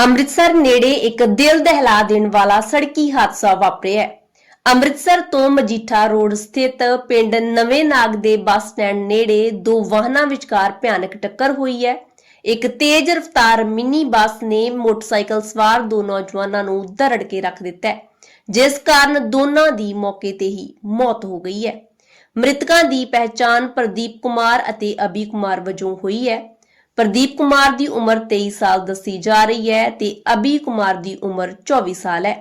ਅੰਮ੍ਰਿਤਸਰ ਨੇੜੇ ਇੱਕ ਦਿਲ ਦਹਿਲਾ ਦੇਣ ਵਾਲਾ ਸੜਕੀ ਹਾਦਸਾ ਵਾਪਰਿਆ ਹੈ। ਅੰਮ੍ਰਿਤਸਰ ਤੋਂ ਮਜੀਠਾ ਰੋਡ ਸਥਿਤ ਪਿੰਡ ਨਵੇਂ ਨਾਗ ਦੇ ਬੱਸ ਸਟੈਂਡ ਨੇੜੇ ਦੋ ਵਾਹਨਾਂ ਵਿਚਕਾਰ ਭਿਆਨਕ ਟੱਕਰ ਹੋਈ ਹੈ। ਇੱਕ ਤੇਜ਼ ਰਫ਼ਤਾਰ ਮਿੰਨੀ ਬੱਸ ਨੇ ਮੋਟਰਸਾਈਕਲ ਸਵਾਰ ਦੋ ਨੌਜਵਾਨਾਂ ਨੂੰ ਦਰੜ ਕੇ ਰੱਖ ਦਿੱਤਾ ਹੈ, ਜਿਸ ਕਾਰਨ ਦੋਨਾਂ ਦੀ ਮੌਕੇ ਤੇ ਹੀ ਮੌਤ ਹੋ ਗਈ ਹੈ। ਮ੍ਰਿਤਕਾਂ ਦੀ ਪਹਿਚਾਣ ਪ੍ਰਦੀਪ ਕੁਮਾਰ ਅਤੇ ਅਭੀ ਕੁਮਾਰ ਵਜੋਂ ਹੋਈ ਹੈ। ਪ੍ਰਦੀਪ ਕੁਮਾਰ ਦੀ ਉਮਰ 23 ਸਾਲ ਦੱਸੀ ਜਾ ਰਹੀ ਹੈ ਤੇ ਅਭੀ ਕੁਮਾਰ ਦੀ ਉਮਰ 24 ਸਾਲ ਹੈ।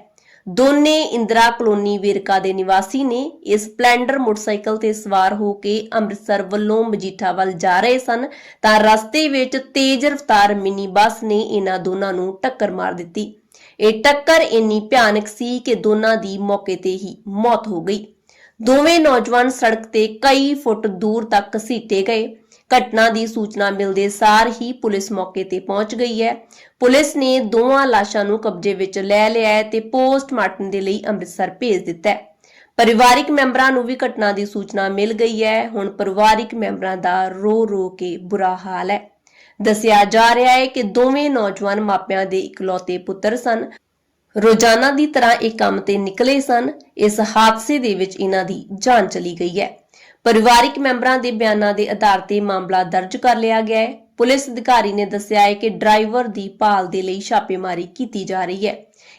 ਦੋਨੇ ਇੰਦਰਾ ਕਲੋਨੀ ਵੇਰਕਾ ਦੇ ਨਿਵਾਸੀ ਨੇ ਇਸ ਸਪਲੈਂਡਰ ਮੋਟਰਸਾਈਕਲ ਤੇ ਸਵਾਰ ਹੋ ਕੇ ਅੰਮ੍ਰਿਤਸਰ ਵੱਲੋਂ ਮਜੀਠਾ ਵੱਲ ਜਾ ਰਹੇ ਸਨ ਤਾਂ ਰਸਤੇ ਵਿੱਚ ਤੇਜ਼ ਰਫ਼ਤਾਰ ਮਿੰਨੀ ਬੱਸ ਨੇ ਇਹਨਾਂ ਦੋਨਾਂ ਨੂੰ ਟੱਕਰ ਮਾਰ ਦਿੱਤੀ। ਇਹ ਟੱਕਰ ਇੰਨੀ ਭਿਆਨਕ ਸੀ ਕਿ ਦੋਨਾਂ ਦੀ ਮੌਕੇ ਤੇ ਹੀ ਮੌਤ ਹੋ ਗਈ। ਦੋਵੇਂ ਨੌਜਵਾਨ ਸੜਕ ਤੇ ਕਈ ਫੁੱਟ ਦੂਰ ਤੱਕ ਸੀਟੇ ਗਏ। ਘਟਨਾ ਦੀ ਸੂਚਨਾ ਮਿਲਦੇ ਸਾਰ ਹੀ ਪੁਲਿਸ ਮੌਕੇ ਤੇ ਪਹੁੰਚ ਗਈ ਹੈ। ਪੁਲਿਸ ਨੇ ਦੋਵਾਂ ਲਾਸ਼ਾਂ ਨੂੰ ਕਬਜ਼ੇ ਵਿੱਚ ਲੈ ਲਿਆ ਹੈ ਤੇ ਪੋਸਟਮਾਰਟਮ ਦੇ ਲਈ ਅੰਮ੍ਰਿਤਸਰ ਭੇਜ ਦਿੱਤਾ ਹੈ। ਪਰਿਵਾਰਿਕ ਮੈਂਬਰਾਂ ਨੂੰ ਵੀ ਘਟਨਾ ਦੀ ਸੂਚਨਾ ਮਿਲ ਗਈ ਹੈ। ਹੁਣ ਪਰਿਵਾਰਿਕ ਮੈਂਬਰਾਂ ਦਾ ਰੋ ਰੋ ਕੇ ਬੁਰਾ ਹਾਲ ਹੈ। ਦੱਸਿਆ ਜਾ ਰਿਹਾ ਹੈ ਕਿ ਦੋਵੇਂ ਨੌਜਵਾਨ ਮਾਪਿਆਂ ਦੇ ਇਕਲੌਤੇ ਪੁੱਤਰ ਸਨ। ਰੋਜ਼ਾਨਾ ਦੀ ਤਰ੍ਹਾਂ ਇਹ ਕੰਮ ਤੇ ਨਿਕਲੇ ਸਨ। ਇਸ ਹਾਦਸੇ ਦੇ ਵਿੱਚ ਇਹਨਾਂ ਦੀ ਜਾਨ ਚਲੀ ਗਈ ਹੈ। ਪਰਿਵਾਰਿਕ ਮੈਂਬਰਾਂ ਦੇ ਬਿਆਨਾਂ ਦੇ ਆਧਾਰ ਤੇ ਮਾਮਲਾ ਦਰਜ ਕਰ ਲਿਆ ਗਿਆ ਹੈ। ਪੁਲਿਸ ਅਧਿਕਾਰੀ ਨੇ ਦੱਸਿਆ ਹੈ ਕਿ ਡਰਾਈਵਰ ਦੀ ਭਾਲ ਦੇ ਲਈ ਛਾਪੇਮਾਰੀ ਕੀਤੀ ਜਾ ਰਹੀ ਹੈ।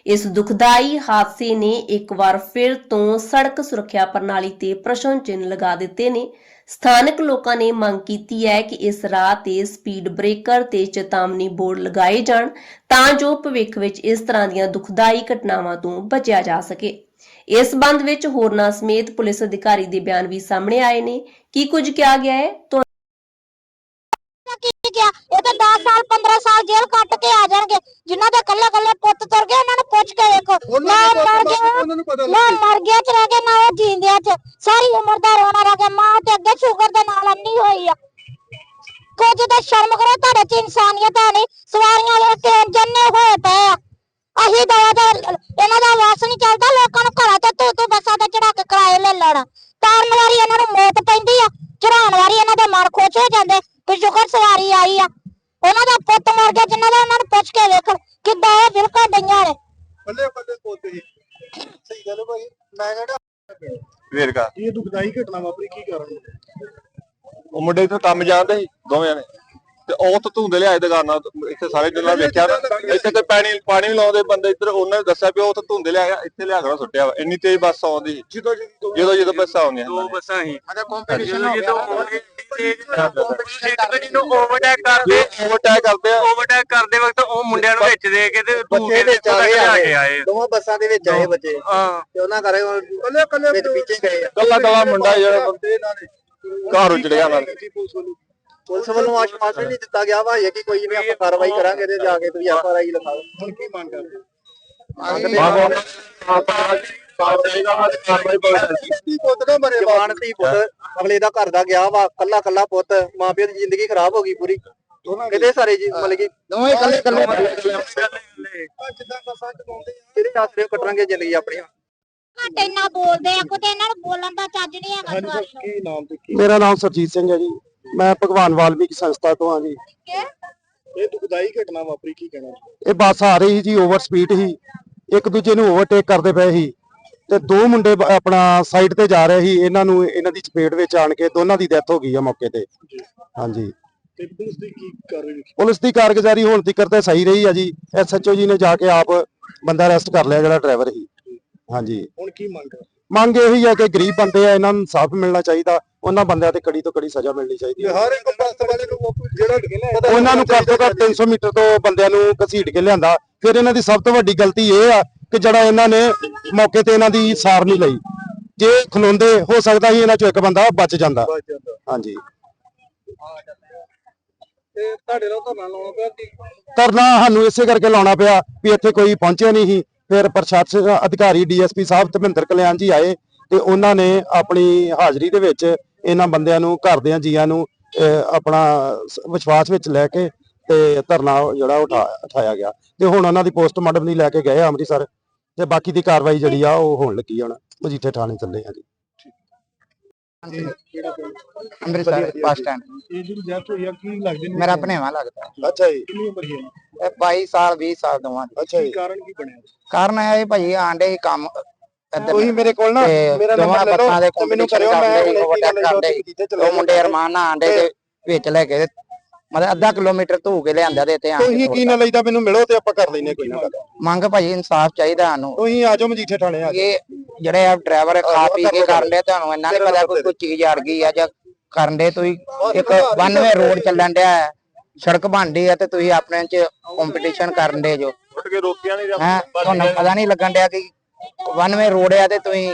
ਇਸ ਦੁਖਦਾਈ ਹਾਦਸੇ ਨੇ ਇੱਕ ਵਾਰ ਫਿਰ ਤੋਂ ਸੜਕ ਸੁਰੱਖਿਆ ਪ੍ਰਣਾਲੀ ਤੇ ਪ੍ਰਸ਼ਨ ਚਿੰਨ੍ਹ ਲਗਾ ਦਿੱਤੇ ਨੇ। ਸਥਾਨਕ ਲੋਕਾਂ ਨੇ ਮੰਗ ਕੀਤੀ ਹੈ ਕਿ ਇਸ ਰਾਹ ਤੇ ਸਪੀਡ ਬ੍ਰੇਕਰ ਤੇ ਚੇਤਾਵਨੀ ਬੋਰਡ ਲਗਾਏ ਜਾਣ ਤਾਂ ਜੋ ਭਵਿੱਖ ਵਿੱਚ ਇਸ ਤਰ੍ਹਾਂ ਦੀਆਂ ਦੁਖਦਾਈ ਘਟਨਾਵਾਂ ਤੋਂ ਬਚਿਆ ਜਾ ਸਕੇ। ਇਸ ਸੰਬੰਧ ਵਿੱਚ ਹੋਰਨਾਂ ਸਮੇਤ ਪੁਲਿਸ ਅਧਿਕਾਰੀ ਦੇ ਬਿਆਨ ਵੀ ਸਾਹਮਣੇ ਆਏ ਨੇ। ਕੀ ਕੁਝ ਕਿਹਾ ਗਿਆ ਹੈ? ਤੁਹਾਨੂੰ ਕੀ ਗਿਆ ਇਹ ਤਾਂ 10 ਸਾਲ 15 ਸਾਲ ਜੇਲ੍ਹ ਕੱਟ ਕੇ ਆ ਜਾਣਗੇ। ਜਿਨ੍ਹਾਂ ਦੇ ਕੱਲੇ ਕੱਲੇ ਪੁੱਤ ਤੁਰ ਗਏ ਉਹਨਾਂ ਨੂੰ ਪੁੱਛ ਕੇ ਵੇਖੋ। ਨਾ ਮਰ ਗਿਆ। ਨਾ ਮਰ ਗਿਆ ਚ ਰਹਿ ਗਏ ਨਾ ਉਹ ਜੀਂਦਿਆਂ ਚ। ਸਾਰੀ ਉਮਰ ਦਾ ਰੋਣਾ ਰਹਿ ਗਿਆ। ਮਾਂ ਤੇ ਅੱਗੇ ਸ਼ੂਗਰ ਦੇ ਨਾਲ ਅੰਨੀ ਹੋਈ ਆ। ਕੁਝ ਤਾਂ ਸ਼ਰਮ ਕਰੋ ਤੁਹਾਡੇ ਚ ਇਨਸਾਨੀਅਤ ਹੈ ਨਹੀਂ। ਸਵਾਰੀਆਂ ਵੇਖ ਕੇ ਜੰਨੇ ਹੋਏ ਪਏ ਆ। ਅਹੀਂ ਦਵਾ ਦਾ ਇਹਨਾਂ ਦਾ ਵਾਸ ਨਹੀਂ ਚੱਲਦਾ ਲੋਕਾਂ ਨੂੰ ਘਰਾਂ ਤੇ ਤੂੰ ਤੂੰ ਬੱਸਾਂ ਤੇ ਚੜਾ ਕੇ ਕਿਰਾਏ ਲੈ ਲੈਣਾ। ਤਾਰਨ ਵਾਰੀ ਇਹਨਾਂ ਨੂੰ ਮੌਤ ਪੈਂਦੀ ਆ ਚੜਾਉਣ ਵਾਰੀ ਇਹਨਾਂ ਦੇ ਮਨ ਖੁਸ਼ ਹੋ ਜਾਂਦੇ ਕਿ ਸ਼ੁਕਰ ਸਵਾਰੀ ਆਈ ਆ। ਉਹਨਾਂ ਦਾ ਪੁੱਤ ਮਰ ਗਿਆ ਜਿਨ੍ਹਾਂ ਦਾ ਉਹਨਾਂ ਨੂੰ ਪੁੱਛ ਕੇ ਵੇਖਣ ਕਿੱਦਾਂ ਇਹ ਬਿਲਕੁਲ ਡਈਆਂ ਨੇ। ਬੱਲੇ ਬੱਲੇ ਪੋਤੇ ਜੀ ਸਹੀ ਗੱਲ ਹੈ ਭਾਈ ਮੈਂ ਕਹਿੰਦਾ ਵੇਰਕਾ। ਇਹ ਦੁਖਦਾਈ ਘਟਨਾ ਵਾਪਰੀ ਕੀ ਕਾਰਨ? ਉਹ ਮੁੰਡੇ ਤੋਂ ਕੰਮ ਜਾਂਦੇ ਸੀ ਦੋਵੇਂ ਜਣੇ। ਤੇ ਉਹ ਤੋਂ ਧੁੰਦੇ ਲਿਆਏ ਦੁਕਾਨਾਂ ਤੋਂ। ਇੱਥੇ ਸਾਰੇ ਜਨਾਂ ਵੇਖਿਆ ਨਾ ਇੱਥੇ ਕੋਈ ਪਾਣੀ ਪਾਣੀ ਵੀ ਲਾਉਂਦੇ ਬੰਦੇ ਇੱਧਰ ਉਹਨਾਂ ਨੇ ਦੱਸਿਆ ਵੀ ਉਹ ਤੋਂ ਧੁੰਦੇ ਲਿਆਇਆ ਇੱਥੇ ਲਿਆ ਕੇ ਸੁੱਟਿਆ ਵਾ। ਇੰਨੀ ਤੇਜ਼ ਬੱਸ ਆਉਂਦੀ। ਸੀ ਜਦੋਂ ਜਦੋਂ ਜਦੋਂ ਬੱਸਾਂ ਆਉਂਦੀਆਂ। ਦੋ ਬੱਸਾਂ ਹੀ ਅਜਾ ਕੰਪੀਟੀਸ਼ਨ ਹੋ ਜਦੋਂ ਗਿਆ ਇੱਕ ਦੂਜੇ ਨੂੰ ਓਵਰਟੇਕ ਕਰਦੇ ਓਵਰਟੇਕ ਕਰਦੇ ਆ। ਓਵਰਟੇਕ ਕਰਦੇ ਵਕਤ ਉਹ ਮੁੰਡਿਆਂ ਨੂੰ ਵਿੱਚ ਦੇ ਕੇ ਤੇ ਧੂ ਬੱਚੇ ਕੇ ਵਿੱਚ ਤੇ ਆ ਲਿਆ ਗਏ ਕੇ ਆਏ। ਦੋਵਾਂ ਬੱਸਾਂ ਦੇ ਵਿੱਚ ਆਏ ਬੱਚੇ। ਹਾਂ। ਤੇ ਉਹਨਾਂ ਕਰੇ ਕੱਲੇ ਕੱਲੇ ਵਿੱਚ ਪਿੱਛੇ ਗਏ ਆ। ਕੱਲਾ ਕੱਲਾ ਮੁੰਡਾ ਜਿਹੜਾ ਘਰ ਉੱਜੜ ਗਿਆ ਨਾਲ ਪੁਲਿਸ ਵੱਲੋਂ ਆਸ਼ਵਾਸਨ ਨਹੀਂ ਦਿੱਤਾ ਗਿਆ ਵਾ ਇਹ ਕਿ ਕੋਈ ਨਹੀਂ ਆਪਾਂ ਕਾਰਵਾਈ ਕਰਾਂਗੇ ਤੇ ਜਾ ਕੇ ਤੁਸੀਂ ਐਫ ਆਰ ਆਈ ਲਿਖਾਓ ਹੁਣ ਕੀ ਮੰਗ ਕਰਦੇ ਪੁੱਤ ਅਗਲੇ ਦਾ ਘਰ ਦਾ ਗਿਆ ਵਾ ਕੱਲਾ ਕੱਲਾ ਪੁੱਤ ਮਾਂ ਪਿਓ ਦੀ ਜ਼ਿੰਦਗੀ ਖਰਾਬ ਹੋ ਗਈ ਪੂਰੀ। ਕਿਤੇ ਸਾਰੇ ਜੀ ਮਤਲਬ ਕਿ ਦੋਵੇਂ ਕੱਲੇ ਕੱਲੇ ਜਿੱਦਾਂ ਬੱਸਾਂ ਚਲਾਉਂਦੇ ਕਿਹਦੇ ਆਸਰੇ ਕੱਟਣਗੇ ਜ਼ਿੰਦਗੀ ਆਪਣੀ। ਘੱਟ ਇੰਨਾ ਬੋਲਦੇ ਆ ਕੋਈ ਇਹਨਾਂ ਨੂੰ ਬੋਲਣ ਦਾ ਚੱਜ ਨਹੀਂ ਹੈਗਾ ਸਵਾਰੀ ਨੂੰ ਕੀ ਨਾਮ ਤੇ ਕੀ ਮੇਰਾ ਨਾਮ ਸਰਜੀਤ ਸਿੰਘ ਹੈ ਜੀ। ਮੈਂ ਭਗਵਾਨ ਵਾਲਮੀਕ ਸੰਸਥਾ ਤੋਂ ਹਾਂ ਜੀ। ਇਹ ਦੁਖਦਾਈ ਘਟਨਾ ਵਾਪਰੀ ਕੀ ਕਹਿਣਾ ਇਹ ਬੱਸ ਆ ਰਹੀ ਜੀ ਓਵਰ ਸਪੀਡ ਸੀ ਇੱਕ ਦੂਜੇ ਨੂੰ ਓਵਰਟੇਕ ਕਰਦੇ ਪਏ ਸੀ। ਤੇ ਦੋ ਮੁੰਡੇ ਆਪਣਾ ਸਾਈਡ ਤੇ ਜਾ ਰਹੇ ਸੀ। ਇਹਨਾਂ ਨੂੰ ਇਹਨਾਂ ਦੀ ਚਪੇਟ ਵਿੱਚ ਆਣ ਕੇ ਦੋਨਾਂ ਦੀ ਡੈਥ ਹੋ ਗਈ ਆ ਮੌਕੇ ਤੇ। ਹਾਂਜੀ। ਤੇ ਪੁਲਿਸ ਦੀ ਕੀ ਕਾਰਵਾਈ ਵੇਖੀ ਪੁਲਿਸ ਦੀ ਕਾਰਗੁਜ਼ਾਰੀ ਹੁਣ ਤੱਕ ਤੇ ਸਹੀ ਰਹੀ ਆ ਜੀ। ਐਸਐਚਓ ਜੀ ਨੇ ਜਾ ਕੇ ਆਪ ਬੰਦਾ ਅਰੈਸਟ ਕਰ ਲਿਆ ਜਿਹੜਾ ਡਰਾਈਵਰ ਸੀ। ਹਾਂਜੀ। ਹੁਣ ਕੀ ਮੰਗ ਮੰਗ ਇਹੀ ਆ ਕਿ ਗਰੀਬ ਬੰਦੇ ਆ ਇਹਨਾਂ ਨੂੰ ਇਨਸਾਫ ਮਿਲਣਾ ਚਾਹੀਦਾ। ਉਹਨਾਂ ਬੰਦਿਆਂ ਤੇ ਕੜੀ ਤੋਂ ਕੜੀ ਸਜ਼ਾ ਮਿਲਣੀ ਚਾਹੀਦੀ ਹੈ। ਹਰ ਇੱਕ ਬੱਸ ਵਾਲੇ ਨੂੰ ਜਿਹੜਾ ਉਹਨਾਂ ਨੂੰ ਘੱਟ ਘੱਟ 300 ਮੀਟਰ ਤੋਂ ਬੰਦਿਆਂ ਨੂੰ ਘਸੀਟ ਕੇ ਲਿਆਂਦਾ। ਫਿਰ ਇਹਨਾਂ ਦੀ ਸਭ ਤੋਂ ਵੱਡੀ ਗਲਤੀ ਇਹ ਆ ਕਿ ਜਿਹੜਾ ਇਹਨਾਂ ਨੇ ਮੌਕੇ ਤੇ ਇਹਨਾਂ ਦੀ ਸਾਰ ਨਹੀਂ ਲਈ। ਜੇ ਖਲੋਂਦੇ ਹੋ ਸਕਦਾ ਸੀ ਇਹਨਾਂ ਚੋਂ ਇੱਕ ਬੰਦਾ ਬਚ ਜਾਂਦਾ। ਹਾਂਜੀ। ਤੇ ਤੁਹਾਡੇ ਨਾਲ ਧਰਨਾ ਲਾਉਣਾ ਪਿਆ ਕਿ? ਧਰਨਾ ਸਾਨੂੰ ਇਸੇ ਕਰਕੇ ਲਾਉਣਾ ਪਿਆ ਵੀ ਇੱਥੇ ਕੋਈ ਪਹੁੰਚਿਆ ਨਹੀਂ ਸੀ। ਫਿਰ ਪ੍ਰਸ਼ਾਸਨ ਅਧਿਕਾਰੀ ਡੀਐਸਪੀ ਸਾਹਿਬ ਧਰਮਿੰਦਰ ਕਲਿਆਣ ਜੀ ਆਏ ਤੇ ਉਹਨਾਂ ਨੇ ਆਪਣੀ ਹਾਜ਼ਰੀ ਦੇ ਵਿੱਚ ਇਹਨਾਂ ਬੰਦਿਆਂ ਨੂੰ ਘਰ ਦਿਆਂ ਜੀਆਂ ਨੂੰ ਆਪਣਾ ਵਿਸ਼ਵਾਸ ਵਿੱਚ ਲੈ ਕੇ ਤੇ ਧਰਨਾ ਜਿਹੜਾ ਉਠਾ ਉਠਾਇਆ ਗਿਆ। ਤੇ ਹੁਣ ਉਹਨਾਂ ਦੀ ਪੋਸਟਮਾਰਟਮ ਲਈ ਲੈ ਕੇ ਗਏ ਆ ਅੰਮ੍ਰਿਤਸਰ ਤੇ ਬਾਕੀ ਦੀ ਕਾਰਵਾਈ ਜਿਹੜੀ ਆ ਉਹ ਹੋਣ ਲੱਗੀ ਹੁਣ। ਮਜੀਠੇ ਥਾਣੇ ਚੱਲੇ ਆ ਜੀ। Amritsar bus stand. ਇਹ ਜਿਹੜੀ ਡੈਥ ਹੋਈ ਆ ਕੀ ਲੱਗਦੇ ਨੇ? ਮੇਰਾ ਭਣੇਵਾ ਲੱਗਦਾ। ਅੱਛਾ ਜੀ। ਕਿੰਨੀ ਉਮਰ ਹੈ ਇਹ 22 ਸਾਲ 20 ਸਾਲ ਦੋਵਾਂ ਦੀ। ਅੱਛਾ ਜੀ। ਕਾਰਨ ਕੀ ਬਣਿਆ? ਕਾਰਨ ਇਹ ਹੈ ਆਂਡੇ ਹੀ ਕੰਮ ਤੁਸੀਂ ਮੇਰੇ ਕੋਲ ਨਾ ਮੇਰਾ ਨੰਬਰ ਲੈ ਲਓ ਤੇ ਮੈਨੂੰ ਕਰਿਓ ਮੈਂ ਉਹ ਮੁੰਡੇ ਅਰਮਾਨ ਨਾਲ ਆਂਡੇ ਦੇ ਵਿੱਚ ਲੈ ਕੇ ਮਤਲਬ ਅੱਧਾ ਕਿਲੋਮੀਟਰ ਧੂ ਕੇ ਲਿਆਂਦਾ ਦੇ ਤੇ ਕੇ ਤੁਸੀਂ ਕੀ ਨਾ ਲਈਦਾ ਮੈਨੂੰ ਮਿਲੋ ਤੇ ਆਪਾਂ ਕਰ ਲੈਨੇ ਕੋਈ ਨਾ। ਮੰਗ ਭਾਜੀ ਇਨਸਾਫ ਚਾਹੀਦਾ ਸਾਨੂੰ। ਤੁਸੀਂ ਆ ਜਾਓ ਮਜੀਠੇ ਥਾਣੇ ਆ। ਇਹ ਜਿਹੜੇ ਆ ਡਰਾਈਵਰ ਖਾ ਪੀ ਕੇ ਕਰਨ ਦੇ ਤੁਹਾਨੂੰ ਇੰਨਾ ਨਹੀਂ ਤੇਰਾ ਪਤਾ ਕੋਈ ਚੀਜ਼ ਅੜ ਗਈ ਆ ਜਾਂ ਕਰਨ ਦੇ ਤੁਸੀਂ। ਇੱਕ ਵਨ ਵੇ ਰੋਡ ਚੱਲਣ ਡਿਆ ਹੈ ਸੜਕ ਬਣਦੀ ਆ ਤੇ ਤੁਸੀਂ ਆਪਣੇ ਚ ਕੰਪੀਟੀਸ਼ਨ ਕਰਨ ਦੇ ਜੋ। ਉੱਠ ਕੇ ਰੋਕਿਆ ਨਹੀਂ ਹੈ ਤੁਹਾਨੂੰ ਪਤਾ ਨਹੀਂ ਲੱਗਣ ਡਿਆ ਕਿ ਵਨ ਵੇ ਰੋਡ ਆ ਤੇ ਤੁਸੀਂ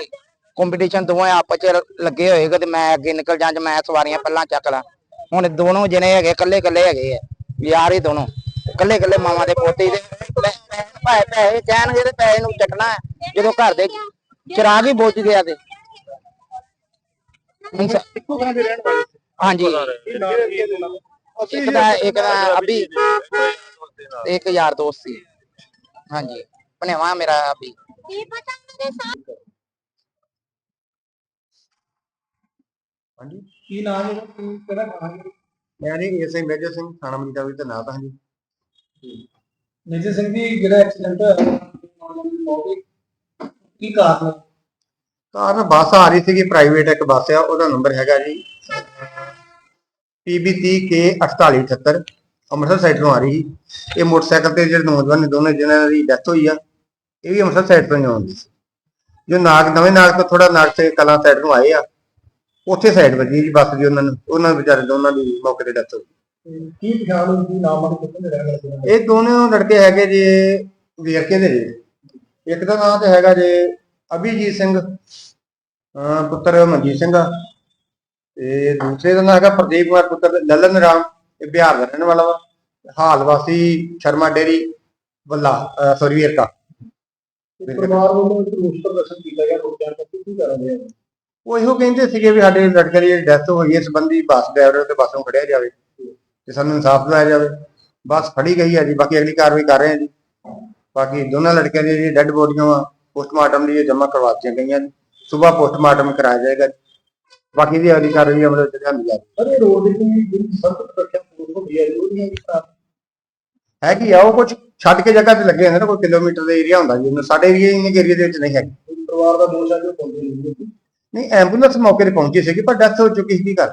ਕੰਪੀਟੀਸ਼ਨ ਦੋਵੇਂ ਆਪਸ ਚ ਲੱਗੇ ਹੋਏਗਾ ਤੇ ਮੈਂ ਅੱਗੇ ਨਿਕਲ ਜਾਂ ਜਾਂ ਮੈਂ ਸਵਾਰੀਆਂ ਪਹਿਲਾਂ ਚੱਕ ਲਾਂ। ਹੁਣ ਦੋਨੋਂ ਜਣੇ ਹੈਗੇ ਇਕੱਲੇ ਇਕੱਲੇ ਹੈਗੇ ਆ। ਯਾਰ ਹੀ ਦੋਨੋਂ। ਇਕੱਲੇ ਇਕੱਲੇ ਮਾਵਾਂ ਦੇ ਪੋਤੇ ਦੇ ਭਾਏ ਪੈਸੇ ਕਹਿਣਗੇ ਤੇ ਪੈਸੇ ਨੂੰ ਚੱਟਣਾ ਜਦੋਂ ਘਰ ਦੇ ਚਿਰਾਗ ਹੀ ਬੁੱਝ ਗਿਆ ਤੇ। ਹਾਂਜੀ। ਇੱਕ ਦਾ ਇੱਕ ਦਾ ਅਭੀ ਇੱਕ ਯਾਰ ਦੋਸਤ ਸੀ। ਹਾਂਜੀ। ਭਣੇਵਾ ਮੇਰਾ ਅਭੀ। ਕੀ ਪਤਾ ਮੇਰੇ ਸਾਹ ਕੀ ਨਾਮ ਹੈ? ਤੂੰ ਕਿਹੜਾ ਕਹਾਂਗੇ ਮੈਂ ਜੀ ਮੇਜਰ ਸਿੰਘ ਥਾਣਾ ਮਜੀਠਾ ਵਿੱਚ ਤੈਨਾਤ ਹਾਂ ਜੀ। ਮੇਜਰ ਸਿੰਘ ਦੀ ਜਿਹੜਾ ਐਕਸੀਡੈਂਟ ਹੋਇਆ ਕੀ ਕਾਰਨ ਕਾਰਨ ਬੱਸ ਆ ਰਹੀ ਸੀਗੀ ਪ੍ਰਾਈਵੇਟ ਇੱਕ ਬੱਸ ਆ ਉਹਦਾ ਨੰਬਰ ਹੈਗਾ ਜੀ PB30K 4878 ਅੰਮ੍ਰਿਤਸਰ ਸਾਈਡ ਤੋਂ ਆ ਰਹੀ ਸੀ। ਇਹ ਮੋਟਰਸਾਈਕਲ ਤੇ ਜਿਹੜੇ ਨੌਜਵਾਨ ਨੇ ਦੋਨੇ ਜਿਹਨਾਂ ਦੀ ਡੈਥ ਹੋਈ ਆ। ਇਹ ਵੀ ਅੰਮ੍ਰਿਤਸਰ ਸਾਈਡ ਤੋਂ ਹੀ ਆਉਂਦੀ ਸੀ। ਜੋ ਨਾਗ ਨਵੇਂ ਨਾਗ ਤੋਂ ਥੋੜਾ ਨਾਗ ਤੇ ਕਲਾਂ ਸਾਈਡ ਤੋਂ ਆਏ ਆ ਉੱਥੇ ਸਾਈਡ ਵੱਜੀ ਜੀ ਬੱਸ ਦੀ ਉਹਨਾਂ ਨੂੰ ਉਹਨਾਂ ਦੇ ਵਿਚਾਰੇ ਦੋਨਾਂ ਦੀ ਮੌਕੇ ਤੇ ਡੈਥ ਹੋ ਗਈ। ਕੀ ਪਛਾਣ ਹੋਈ? ਨਾਮ ਕਿੱਥੇ ਦੇ ਰਹਿਣ ਵਾਲੇ ਨੇ ਇਹ ਦੋਨੋਂ ਲੜਕੇ ਹੈਗੇ ਜੀ ਵੇਰਕੇ ਦੇ ਜੀ। ਇੱਕ ਦਾ ਨਾਮ ਤੇ ਹੈਗਾ ਜੀ ਅਭਿਜੀਤ ਸਿੰਘ ਪੁੱਤਰ ਮਨਜੀਤ ਸਿੰਘ ਆ। ਤੇ ਦੂਸਰੇ ਦਾ ਨਾਮ ਹੈਗਾ ਪ੍ਰਦੀਪ ਕੁਮਾਰ ਪੁੱਤਰ ਲਲਨ ਰਾਮ ਇਹ ਬਿਹਾਰ ਦਾ ਰਹਿਣ ਵਾਲਾ ਵਾ। ਹਾਲ ਵਾਸੀ ਸ਼ਰਮਾ ਡੇਰੀ ਵੱਲਾ ਸੋਰੀ ਵੇਰਕਾ ਪਰਿਵਾਰ ਵੱਲੋਂ ਇੱਕ ਰੋਸ ਪ੍ਰਦਰਸ਼ਨ ਕੀਤਾ ਗਿਆ ਲੋਕਾਂ ਨੂੰ ਕੀ ਕਰ ਰਹੇ ਆ? ਉਹ ਇਹੋ ਕਹਿੰਦੇ ਸੀਗੇ ਵੀ ਸਾਡੇ ਲੜਕੇ ਦੀ ਡੈਥ ਹੋਈ ਹੈ ਸੰਬੰਧੀ ਬੱਸ ਡਰਾਈਵਰ ਤੇ ਬੱਸ ਨੂੰ ਖੜਿਆ ਜਾਵੇ ਤੇ ਸਾਨੂੰ ਇਨਸਾਫ ਦਿਵਾਇਆ ਜਾਵੇ। ਬੱਸ ਫੜੀ ਗਈ ਹੈ ਜੀ ਬਾਕੀ ਅਗਲੀ ਕਾਰਵਾਈ ਕਰ ਰਹੇ ਹਾਂ ਜੀ। ਬਾਕੀ ਦੋਨਾਂ ਲੜਕਿਆਂ ਦੀ ਜਿਹੜੀ ਡੈੱਡ ਬੋਡੀਆਂ ਵਾ ਪੋਸਟਮਾਰਟਮ ਲਈ ਜਮ੍ਹਾਂ ਕਰਵਾ ਦਿੱਤੀਆਂ ਗਈਆਂ ਸਵੇਰ ਪੋਸਟਮਾਰਟਮ ਕਰਾਇਆ ਜਾਏਗਾ ਬਾਕੀ ਦੀ ਅਗਲੀ ਕਾਰਵਾਈ ਅਮਲ ਵਿੱਚ ਲਿਆਂਦੀ ਜਾਵੇ ਪਰ ਇਹ ਰੋਡ ਦੀ ਜਿਹੜੀ ਸੜਕ ਸੁਰੱਖਿਆ ਫੋਰਸ ਹੁੰਦੀ ਹੈ ਉਹਦੀਆਂ ਵੀ ਤਾਂ ਹੈ ਕਿ ਆ ਉਹ ਕੁਝ ਛੱਡ ਕੇ ਜਗ੍ਹਾ ਤੇ ਲੱਗੇ ਹੁੰਦੇ ਨੇ ਕੋਈ ਕਿਲੋਮੀਟਰ ਦਾ ਏਰੀਆ ਹੁੰਦਾ ਜੀ ਸਾਡੇ ਏਰੀਆ ਇੰਨੇ ਏਰੀਆ ਦੇ ਵਿੱਚ ਨਹੀਂ ਹੈ ਪਰਿਵਾਰ ਦਾ ਦੋਸ਼ ਹੈ ਕਿ ਉਹ ਨਹੀਂ ਨਹੀਂ ਐਂਬੂਲੈਂਸ ਮੌਕੇ ਤੇ ਪਹੁੰਚੀ ਸੀਗੀ ਪਰ ਡੈਥ ਹੋ ਚੁੱਕੀ ਸੀ ਕੀ ਕਰ